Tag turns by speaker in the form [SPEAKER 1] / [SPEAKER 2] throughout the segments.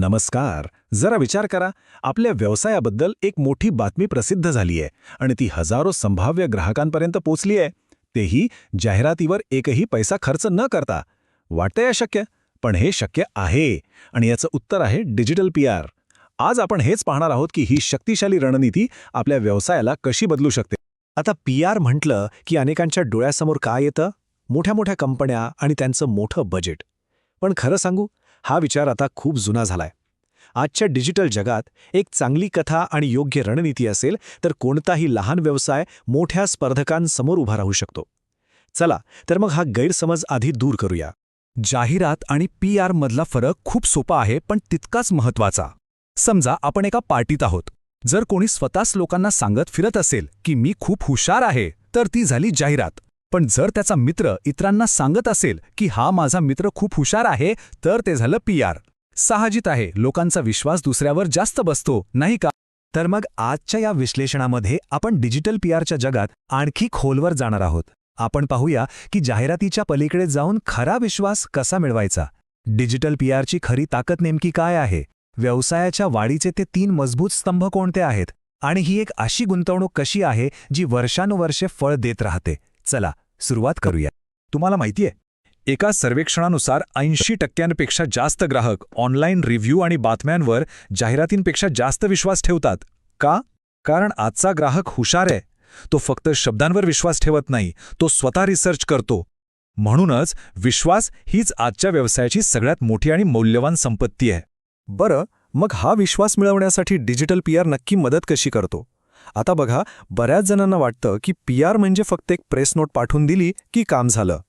[SPEAKER 1] नमस्कार. जरा विचार करा आपल्या व्यवसायाबद्दल एक मोठी बातमी प्रसिद्ध झाली आहे आणि ती हजारो संभाव्य ग्राहकांपर्यंत पोचली आहे तेही जाहिरातीवर एकही पैसा खर्च न करता. वाटतंय अशक्य? पण हे शक्य आहे. आणि याचं उत्तर आहे डिजिटल पी आर. आज आपण हेच पाहणार आहोत की ही शक्तिशाली रणनीती आपल्या व्यवसायाला कशी बदलू शकते?
[SPEAKER 2] आता पी आर म्हटलं की अनेकांच्या डोळ्यासमोर काय येतं? मोठ्या मोठ्या कंपन्या आणि त्यांचं मोठं बजेट. पण खरं सांगू हा विचार आता खूप जुना झालाय. आजच्या डिजिटल जगात एक चांगली कथा आणि योग्य रणनीती असेल तर कोणताही लहान व्यवसाय मोठ्या स्पर्धकांसमोर उभा राहू शकतो. चला तर मग हा गैरसमज आधी दूर करूया.
[SPEAKER 3] जाहिरात आणि पी आर मधला फरक खूप सोपा आहे पण तितकाच महत्त्वाचा समजा आपण एका पार्टीत आहोत. जर कोणी स्वतःच लोकांना सांगत फिरत असेल की मी खूप हुशार आहे तर ती झाली जाहिरात. पण जर त्याचा मित्र इतरांना सांगत असेल की हा माझा मित्र खूप हुशार आहे तर ते झालं पी आर. साहजित आहे. लोकांचा विश्वास दुसऱ्यावर जास्त बसतो नाही का?
[SPEAKER 2] तर मग आजच्या या विश्लेषणामध्ये आपण डिजिटल पी आरच्या जगात आणखी खोलवर जाणार आहोत. आपण पाहूया की जाहिरातीच्या पलीकडे जाऊन खरा विश्वास कसा मिळवायचा? डिजिटल पी आरची खरी ताकद नेमकी काय आहे? व्यवसायाच्या वाढीचे ते तीन मजबूत स्तंभ कोणते आहेत? आणि ही एक अशी गुंतवणूक कशी आहे जी वर्षानुवर्षे फळ देत राहते? चला सुरुवात करूया.
[SPEAKER 3] तुम्हाला माहितीये एका सर्वेक्षणानुसार ऐंशी टक्क्यांपेक्षा जास्त ग्राहक ऑनलाईन रिव्ह्यू आणि बातम्यांवर जाहिरातींपेक्षा जास्त विश्वास ठेवतात. का? कारण आजचा ग्राहक हुशार आहे. तो फक्त शब्दांवर विश्वास ठेवत नाही तो स्वतः रिसर्च करतो. म्हणूनच विश्वास हीच आजच्या व्यवसायाची सगळ्यात मोठी आणि मौल्यवान संपत्ती आहे.
[SPEAKER 2] बरं मग हा विश्वास मिळवण्यासाठी डिजिटल पीआर नक्की मदत कशी करतो? आता बघा बऱ्याच जणांना वाटतं की पी आर म्हणजे फक्त एक प्रेस नोट पाठवून दिली की काम झालं.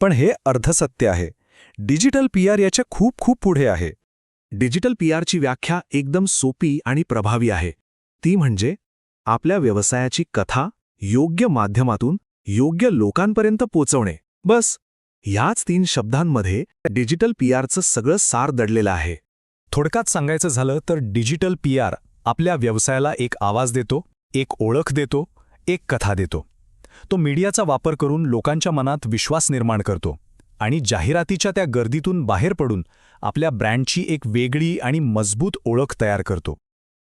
[SPEAKER 2] पण हे अर्धसत्य आहे. डिजिटल पी आर याच्या खूप खूप पुढे आहे. डिजिटल पी आरची व्याख्या एकदम सोपी आणि प्रभावी आहे. ती म्हणजे आपल्या व्यवसायाची कथा योग्य माध्यमातून योग्य लोकांपर्यंत पोचवणे. बस ह्याच तीन शब्दांमध्ये डिजिटल पी आरचं सगळं सार दडलेलं आहे. थोडक्यात सांगायचं झालं तर डिजिटल पी आर आपल्या व्यवसायाला एक आवाज देतो एक ओळख देतो एक कथा देतो. तो मीडियाचा वापर करून लोकांच्या मनात विश्वास निर्माण करतो आणि जाहिरातीच्या त्या गर्दीतून बाहेर पडून आपल्या ब्रँडची एक वेगळी आणि मजबूत ओळख तयार करतो.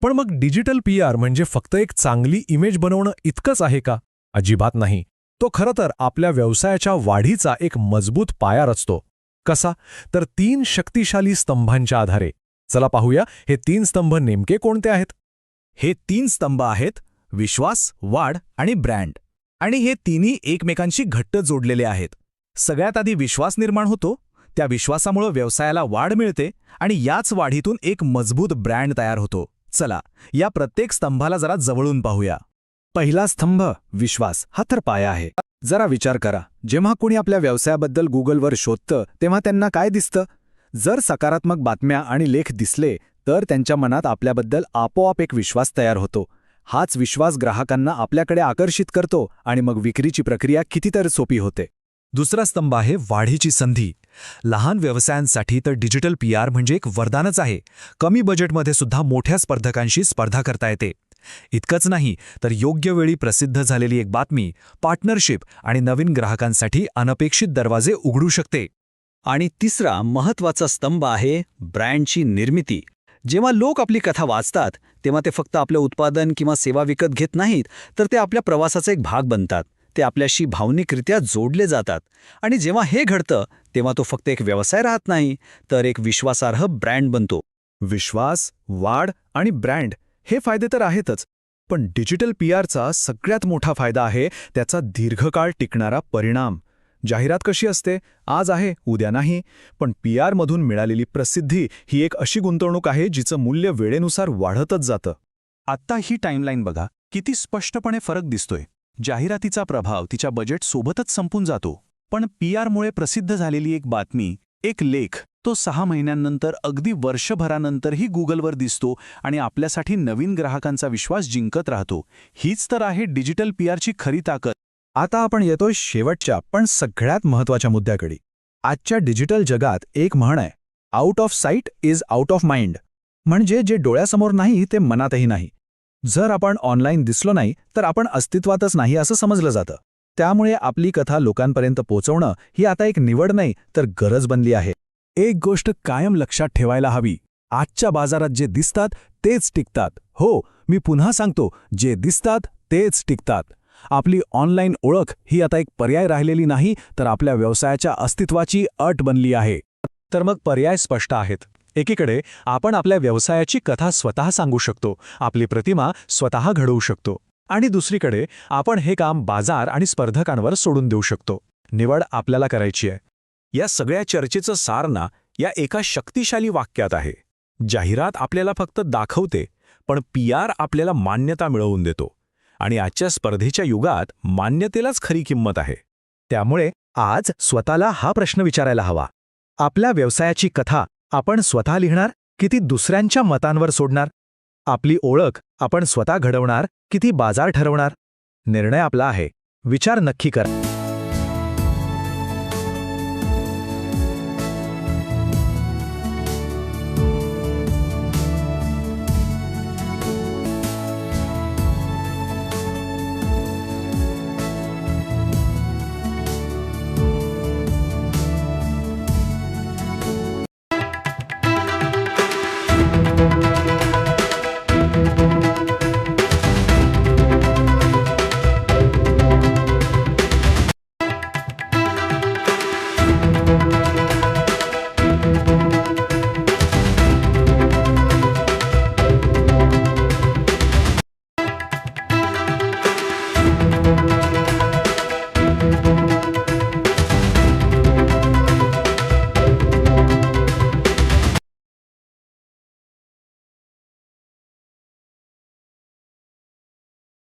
[SPEAKER 4] पण मग डिजिटल पी आर म्हणजे फक्त एक चांगली इमेज बनवणं इतकंच आहे का? अजिबात नाही. तो खरं तर आपल्या व्यवसायाच्या वाढीचा एक मजबूत पाया रचतो. कसा? तर तीन शक्तिशाली स्तंभांच्या आधारे. चला पाहूया हे तीन स्तंभ नेमके कोणते आहेत?
[SPEAKER 3] हे तीन स्तंभ आहेत विश्वास वाढ आणि ब्रँड. आणि हे तिन्ही एकमेकांशी घट्ट जोडलेले आहेत. सगळ्यात आधी विश्वास निर्माण होतो त्या विश्वासामुळं व्यवसायाला वाढ मिळते आणि याच वाढीतून एक मजबूत ब्रँड तयार होतो. चला या प्रत्येक स्तंभाला जरा जवळून पाहूया.
[SPEAKER 2] पहिला स्तंभ विश्वास हा तर पाया आहे. जरा विचार करा जेव्हा कोणी आपल्या व्यवसायाबद्दल गुगलवर शोधतं तेव्हा त्यांना काय दिसतं? जर सकारात्मक बातम्या आणि लेख दिसले तर त्यांच्या मनात आपल्याबद्दल आपोआप एक विश्वास तयार होतो. हाच विश्वास ग्राहकांना आपल्याकडे आकर्षित करतो आणि मग विक्रीची प्रक्रिया कितीतरी सोपी होते.
[SPEAKER 3] दुसरा स्तंभ आहे वाढीची संधी. लहान व्यवसायांसाठी तर डिजिटल पी आर म्हणजे एक वरदानच आहे. कमी बजेटमध्ये सुद्धा मोठ्या स्पर्धकांशी स्पर्धा करता येते. इतकंच नाही तर योग्य वेळी प्रसिद्ध झालेली एक बातमी पार्टनरशिप आणि नवीन ग्राहकांसाठी अनपेक्षित दरवाजे उघडू शकते.
[SPEAKER 5] आणि तिसरा महत्त्वाचा स्तंभ आहे ब्रँडची निर्मिती. जेव्हा लोक आपली कथा वाचतात तेव्हा ते फक्त आपलं उत्पादन किंवा सेवा विकत घेत नाहीत तर ते आपल्या प्रवासाचा एक भाग बनतात. ते आपल्याशी भावनिकरित्या जोडले जातात. आणि जेव्हा हे घडतं तेव्हा तो फक्त एक व्यवसाय राहत नाही तर एक विश्वासार्ह ब्रँड बनतो.
[SPEAKER 2] विश्वास वाढ आणि ब्रँड हे फायदे तर आहेतच पण डिजिटल पी आरचा सगळ्यात मोठा फायदा आहे त्याचा दीर्घकाळ टिकणारा परिणाम. जाहिरात कशी असते? आज आहे उद्या नाही. पण पी आरमधून मिळालेली प्रसिद्धी ही एक अशी गुंतवणूक आहे जिचं मूल्य वेळेनुसार वाढतच जातं.
[SPEAKER 1] आत्ता ही टाईमलाईन बघा किती स्पष्टपणे फरक दिसतोय. जाहिरातीचा प्रभाव तिच्या बजेट सोबतच संपून जातो. पण पी आरमुळे प्रसिद्ध झालेली एक बातमी एक लेख तो सहा महिन्यांनंतर अगदी वर्षभरानंतरही गुगलवर दिसतो आणि आपल्यासाठी नवीन ग्राहकांचा विश्वास जिंकत राहतो. हीच तर आहे डिजिटल पी आरची खरी ताकद.
[SPEAKER 2] आता आपण येतोय शेवटच्या पण सगळ्यात महत्त्वाच्या मुद्द्याकडे. आजच्या डिजिटल जगात एक म्हण आहे out of sight is out of mind म्हणजे जे डोळ्यासमोर नाही ते मनातही नाही. जर आपण ऑनलाईन दिसलो नाही तर आपण अस्तित्वातच नाही असं समजलं जातं. त्यामुळे आपली कथा लोकांपर्यंत पोचवणं ही आता एक निवड नाही तर गरज बनली आहे.
[SPEAKER 4] एक गोष्ट कायम लक्षात ठेवायला हवी.
[SPEAKER 1] आजच्या बाजारात जे दिसतात तेच टिकतात. हो मी पुन्हा सांगतो जे दिसतात तेच टिकतात. आपली ऑनलाईन ओळख ही आता एक पर्याय राहिलेली नाही तर आपल्या व्यवसायाच्या अस्तित्वाची अट बनली आहे.
[SPEAKER 4] तर मग पर्याय स्पष्ट आहेत. एकीकडे आपण आपल्या व्यवसायाची कथा स्वतः सांगू शकतो आपली प्रतिमा स्वतः घडवू शकतो आणि दुसरीकडे आपण हे काम बाजार आणि स्पर्धकांवर सोडून देऊ शकतो. निवड आपल्याला करायची आहे.
[SPEAKER 3] या सगळ्या चर्चेचं सार ना या एका शक्तिशाली वाक्यात आहे. जाहिरात आपल्याला फक्त दाखवते पण पी आर आपल्याला मान्यता मिळवून देतो. आणि आजच्या स्पर्धेच्या युगात मान्यतेलाच खरी किंमत आहे.
[SPEAKER 2] त्यामुळे आज स्वतःला हा प्रश्न विचारायला हवा. आपल्या व्यवसायाची कथा आपण स्वतः लिहिणार किती दुसऱ्यांच्या मतांवर सोडणार? आपली ओळख आपण स्वतः घडवणार किती बाजार ठरवणार? निर्णय आपला आहे. विचार नक्की करा. Thank you